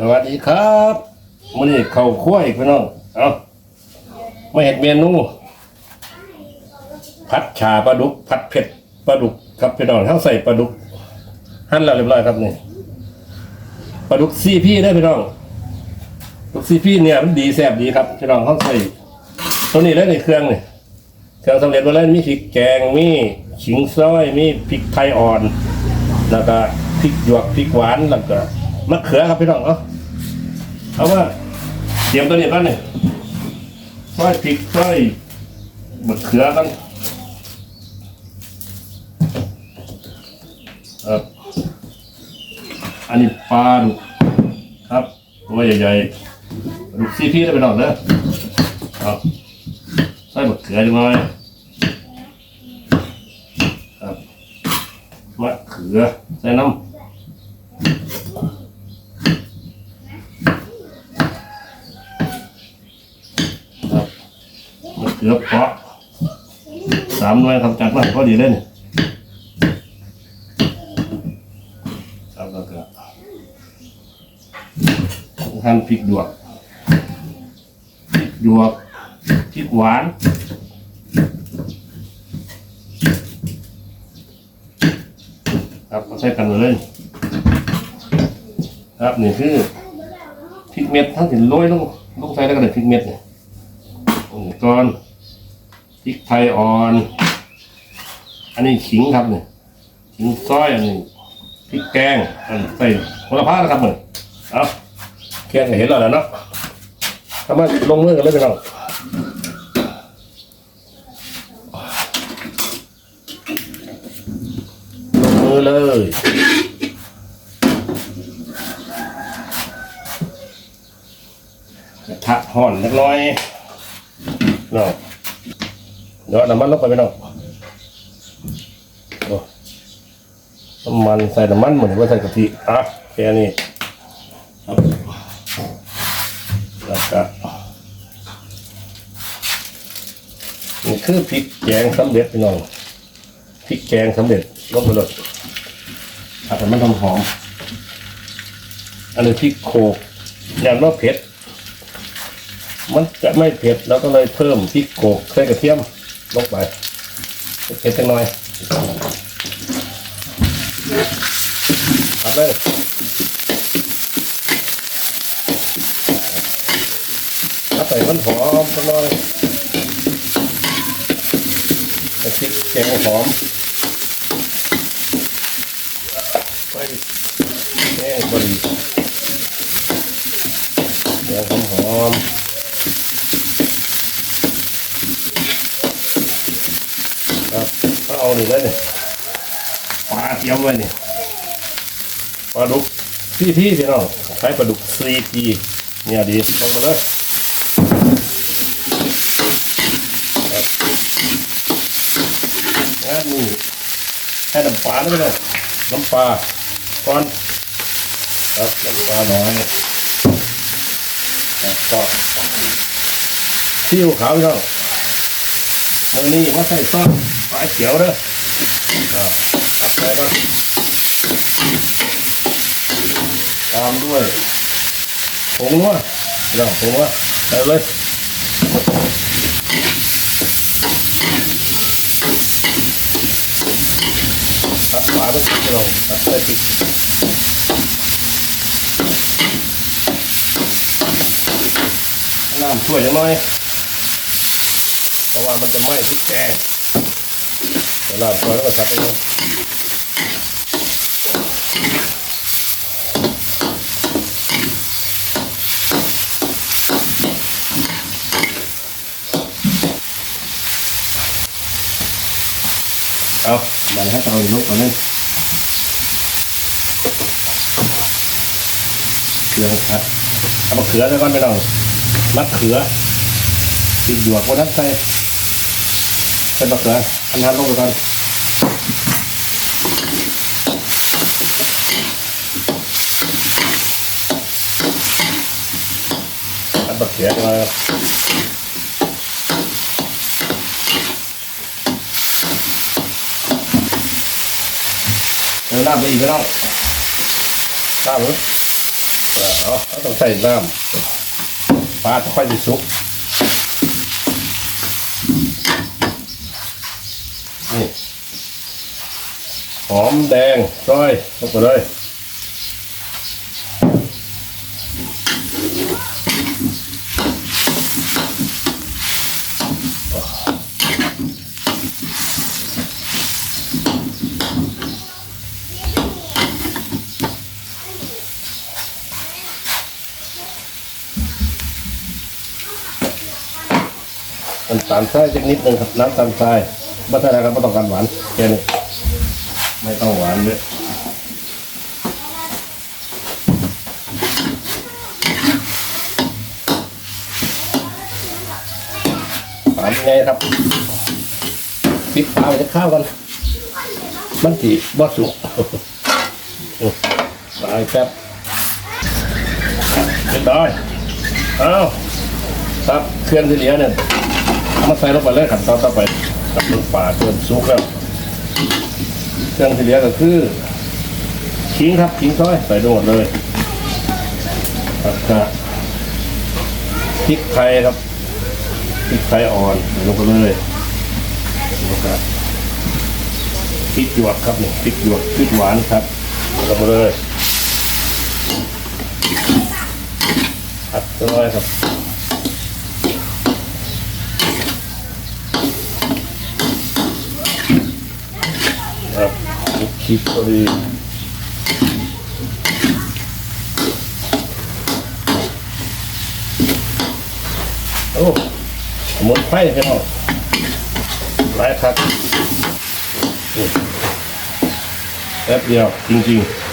สวัสดีครับมื้อนี้เข้าวคั่วอีกพี่น้อง เอาไมาเห็ดเมนูผัดชาปลาดุกผัดเผ็ดปลาดุกครับพี่น้องทั้งใส่ปลาดุกหั่นแล้วเรียบร้อยครับนี่ปลาดุกซีพี่ได้พี่น้องปลาดุกซีพี่เนี่ยมันดีแซ่บดีครับพี่น้องทั้งใส่ตัวนี้เลยในเครื่องนี่เครื่องสำเร็จมาแล้วมีพริกแกงมีขิงซอยมีพริกไทยอ่อน แล้วก็พริกหยวกพริกหวานแล้วก็ มะเขือครับพี่น้องเอาเอาว่าเตรียมตัวนี้ก่อนนี่ซอยพริกซอยมะเขือกันครับอันนี้ปลาดุกครับตัวใหญ่ๆดุกซีพีได้ไปหน่อยเด้อครับใส่มะเขือจังหน่อยครับมะเขือใส่น้ำ ครับมะ เขือบเปราะสามหน่วยครับจัดมาพอดีเลยนี่ครับแล้วก็หั่นพริกหยวกพริกหยวกพริกหวานครับมาใส่กันเลย ครับนี่คือพริกเม็ดทั้งถึงโรยลงลงใส่แล้วก็ได้พริกเม็ดเนี่ยอันนี้ก่อน พริกไทยอ่อน อันนี้ขิงครับเนี่ยขิงซอยอันนี้พริกแกงอันใส่โหระพานะครับเนี่ยเอาแค่เห็นแล้วแหละเนาะทำมลงมือกันเลยไปน้องลงมือเลยกระทะห่อนเล็กน้อยเนาะ เดี๋ยวน้ำมันลงไปไปเนาะโอ้น้ำมันใส่น้ำมันเหมือนว่าใส่กะทิอะแค่นี้แล้วก็นี่คือพริกแกงสำเร็จพี่น้องพริกแกงสำเร็จลงไปเลยผัดให้มันหอมอันนี้พริกโขกอย่างว่าเผ็ด มันจะไม่เผ็ดแล้วก็เลยเพิ่มพริกโขกใส่กระเทียม ลงไปเผ็ดจังหน่อยตัดเลยถ้าใส่มันหอมจังหน่อยใส่พริกแกงหอมไปแห้งพอดีแกงหอมหอมๆ ครับก็เอาห นึ่งเลยเนี่ยปลาเตรียมไว้เนี่ยปลาดุกพี่พี่พี่น้องใช้ปลาดุกซีพีเนี่ยดีลงมาเลยครับงั้นนี่แค่น้ำปลาแล้วไม่ได้น้ำปลาก่อนครับน้ำปลาหน่อยแล้วก็ซีอิ๊วขาวพี่น้องมือนี้ว่าใส่ซอส ปลาเขียวเด้อครับตักใส่ก่อนตามด้วยผงนัวเดี๋ยวผงนัวใส่เลาด้วยพี่น้องตัดใส่พริกน้ำช่วยยังน้อาะว่ามันจะไหม้พริกแกงเวลาแล้วก็ตัดไปเอามันให้เราลุกก่อนนึงเกลือครับเอามะเขือแล้วก่อนไปลองมะเขือติดหยวกวันนั้นใส่เป็นมะเขืออันนั้นลงไปก่อน อันมะเขือมาเดี๋ยวน้ำไปอีกแล้วน้ำหรือเอาเอต้องใส่น้ำปลาจะค่อยจะสุกนี่หอมแดงซอยลงไปเลย น้ำตาลทรายสักนิดหนึ่งครับน้ำตาลทรายไม่ใช่นะครับไม่ต้องการหวานแค่นี้ไม่ต้องหวานเลยหวานยังไงครับปิดปลาไปจะข้าวกันมันจีบอสุกตายแป๊บเรียบร้อยเอาครับเครื่องที่เหลือเนี่ย มาใส่ลงไปเลยขั้นตอนต่อไปกับลูกปลาเติมซุกแล้วเครื่องที่เหลือก็คือขิงครับขิงซอยใส่ทั้งหมดเลยครับก็พริกไทยครับพริกไทยอ่อนใส่ลงไปเลยแล้วก็พริกหยวกครับนี่พริกหยวกพริกหวานครับใส่ลงไปเลยผัดน้อยครับ ลูกคิดพอดีโอ้หมดไฟพี่น้องหลายครับแป๊บเดียวจริงๆ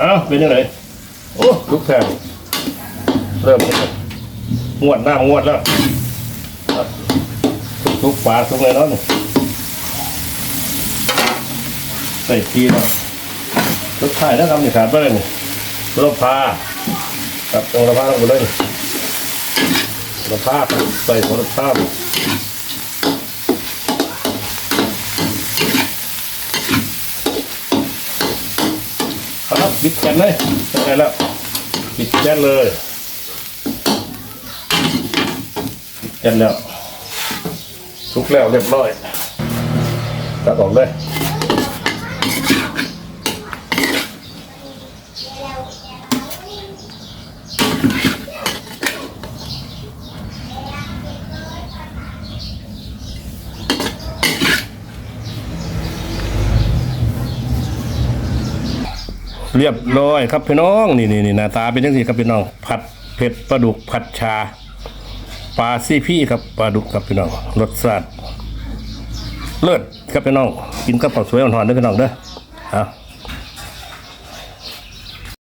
เอ้าเป็นยังไงโอ้ลูกแทงเริ่มแล้วงวดหน้างวดแล้วทุกฝาทุกเลยเนาะนี่ใส่ทีแล้วทุกถ่ายนะครับนี่ขาดไปเลยนี่รถพากับตรงรถพาลงไปเลยรถพาใส่หัวรถพา ปิดแกนเลยเป็นไงแล้วปิดแกนเลยปิดแกนแล้วทุกแล้วเรียบร้อยตัดออกเลย เรียบร้อยครับพี่น้องนี่นี่นี่หน้าตาเป็นยังไงครับพี่น้อง ผัดเผ็ดปลาดุกผัดชาปลาซี่พี่ครับปลาดุกครับพี่น้องรสชาติเลิศครับพี่น้องกินกับข้าวสวยอ่อนๆเด้อพี่น้องเด้ออ่า